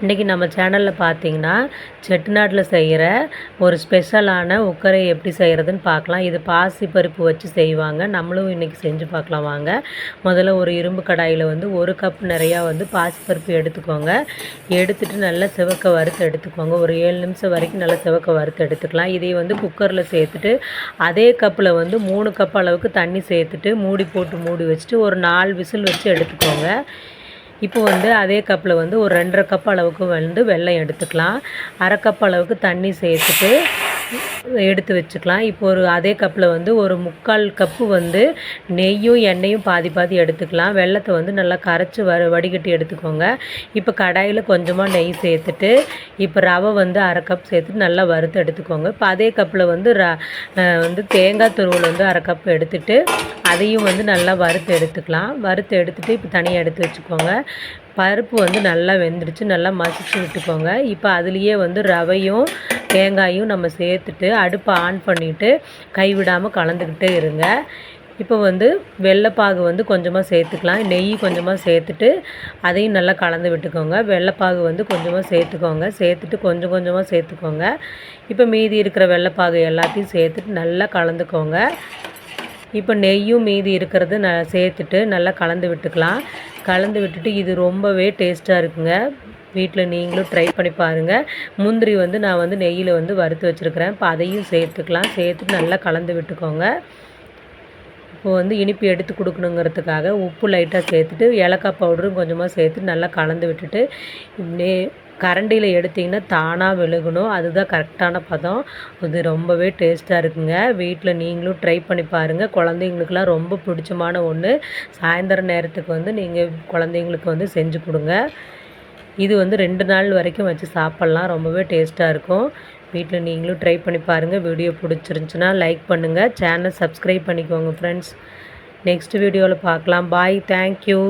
இன்றைக்கி நம்ம சேனலில் பார்த்தீங்கன்னா செட்டிநாட்டில் செய்கிற ஒரு ஸ்பெஷலான உக்கரை எப்படி செய்கிறதுன்னு பார்க்கலாம் இது பாசி பருப்பு வச்சு செய்வாங்க. நம்மளும் இன்றைக்கி செஞ்சு பார்க்கலாம் வாங்க. முதல்ல ஒரு இரும்பு கடாயில் வந்து ஒரு கப் நிறையா வந்து பாசி பருப்பு எடுத்துக்கோங்க. எடுத்துட்டு நல்லா சிவக்க வறுத்து எடுத்துக்கோங்க. ஒரு ஏழு நிமிஷம் வரைக்கும் நல்லா சிவக்க வறுத்து எடுத்துக்கலாம். இதை வந்து குக்கரில் சேர்த்துட்டு அதே கப்பில் வந்து மூணு கப் அளவுக்கு தண்ணி சேர்த்துட்டு மூடி போட்டு மூடி வச்சுட்டு ஒரு நாலு விசில் வச்சு எடுத்துக்கோங்க. இப்போ வந்து அதே கப்பில் வந்து ஒரு ரெண்டரை கப் அளவுக்கு வந்து வெல்லம் எடுத்துக்கலாம். அரை கப் அளவுக்கு தண்ணி சேர்த்துட்டு எடுத்து வச்சுக்கலாம். இப்போ ஒரு அதே கப்பில் வந்து ஒரு முக்கால் கப்பு வந்து நெய்யும் எண்ணெயும் பாதி பாதி எடுத்துக்கலாம். வெள்ளத்தை வந்து நல்லா கரைச்சி வ வடிகட்டி எடுத்துக்கோங்க. இப்போ கடாயில் கொஞ்சமாக நெய் சேர்த்துட்டு இப்போ ரவை வந்து அரை கப் சேர்த்துட்டு நல்லா வறுத்து எடுத்துக்கோங்க. இப்போ அதே கப்பில் வந்து ர வந்து தேங்காய் துருவல் வந்து அரை கப் எடுத்துட்டு அதையும் வந்து நல்லா வறுத்து எடுத்துக்கலாம். வறுத்து எடுத்துட்டு இப்போ தனியாக எடுத்து வச்சுக்கோங்க. பருப்பு வந்து நல்லா வெந்துடுச்சு. நல்லா மசிச்சு விட்டுக்கோங்க. இப்போ அதுலேயே வந்து ரவையும் தேங்காயும் நம்ம சேர்த்துட்டு அடுப்பை ஆன் பண்ணிவிட்டு கைவிடாமல் கலந்துக்கிட்டே இருங்க. இப்போ வந்து வெள்ளைப்பாகு வந்து கொஞ்சமாக சேர்த்துக்கலாம். நெய் கொஞ்சமாக சேர்த்துட்டு அதையும் நல்லா கலந்து விட்டுக்கோங்க. வெள்ளைப்பாகு வந்து கொஞ்சமாக சேர்த்துக்கோங்க. சேர்த்துட்டு கொஞ்சம் கொஞ்சமாக சேர்த்துக்கோங்க. இப்போ மீதி இருக்கிற வெள்ளைப்பாகு எல்லாத்தையும் சேர்த்துட்டு நல்லா கலந்துக்கோங்க. இப்போ நெய்யும் மீதி இருக்கிறது ந சேர்த்துட்டு நல்லா கலந்து விட்டுக்கலாம். கலந்து விட்டுட்டு இது ரொம்பவே டேஸ்ட்டாக இருக்குங்க. வீட்டில் நீங்களும் ட்ரை பண்ணி பாருங்கள் முந்திரி வந்து நான் வந்து நெய்யில் வந்து வறுத்து வச்சுருக்கிறேன். இப்போ அதையும் சேர்த்துக்கலாம். சேர்த்து நல்லா கலந்து விட்டுக்கோங்க. இப்போ வந்து இனிப்பு எடுத்து கொடுக்கணுங்கிறதுக்காக உப்பு லைட்டாக சேர்த்துட்டு ஏலக்காய் பவுடரும் கொஞ்சமாக சேர்த்து நல்லா கலந்து விட்டுட்டு நே கரண்டியில் எடுத்திங்கன்னா தானாக விழுகணும். அதுதான் கரெக்டான பதம். இது ரொம்பவே டேஸ்ட்டாக இருக்குங்க. வீட்டில் நீங்களும் ட்ரை பண்ணி பாருங்கள் குழந்தைங்களுக்குலாம் ரொம்ப பிடிச்சமான ஒன்று சாயந்தர நேரத்துக்கு வந்து நீங்கள் குழந்தைங்களுக்கு வந்து செஞ்சு கொடுங்க. இது வந்து ரெண்டு நாள் வரைக்கும் வச்சு சாப்பிட்லாம். ரொம்பவே டேஸ்ட்டாக இருக்கும். வீட்டில் நீங்களும் ட்ரை பண்ணி பாருங்கள் வீடியோ பிடிச்சிருந்துச்சுன்னா லைக் பண்ணுங்கள் சேனல் சப்ஸ்கிரைப் பண்ணிக்கோங்க ஃப்ரெண்ட்ஸ் நெக்ஸ்ட் வீடியோவில் பார்க்கலாம். Bye thank you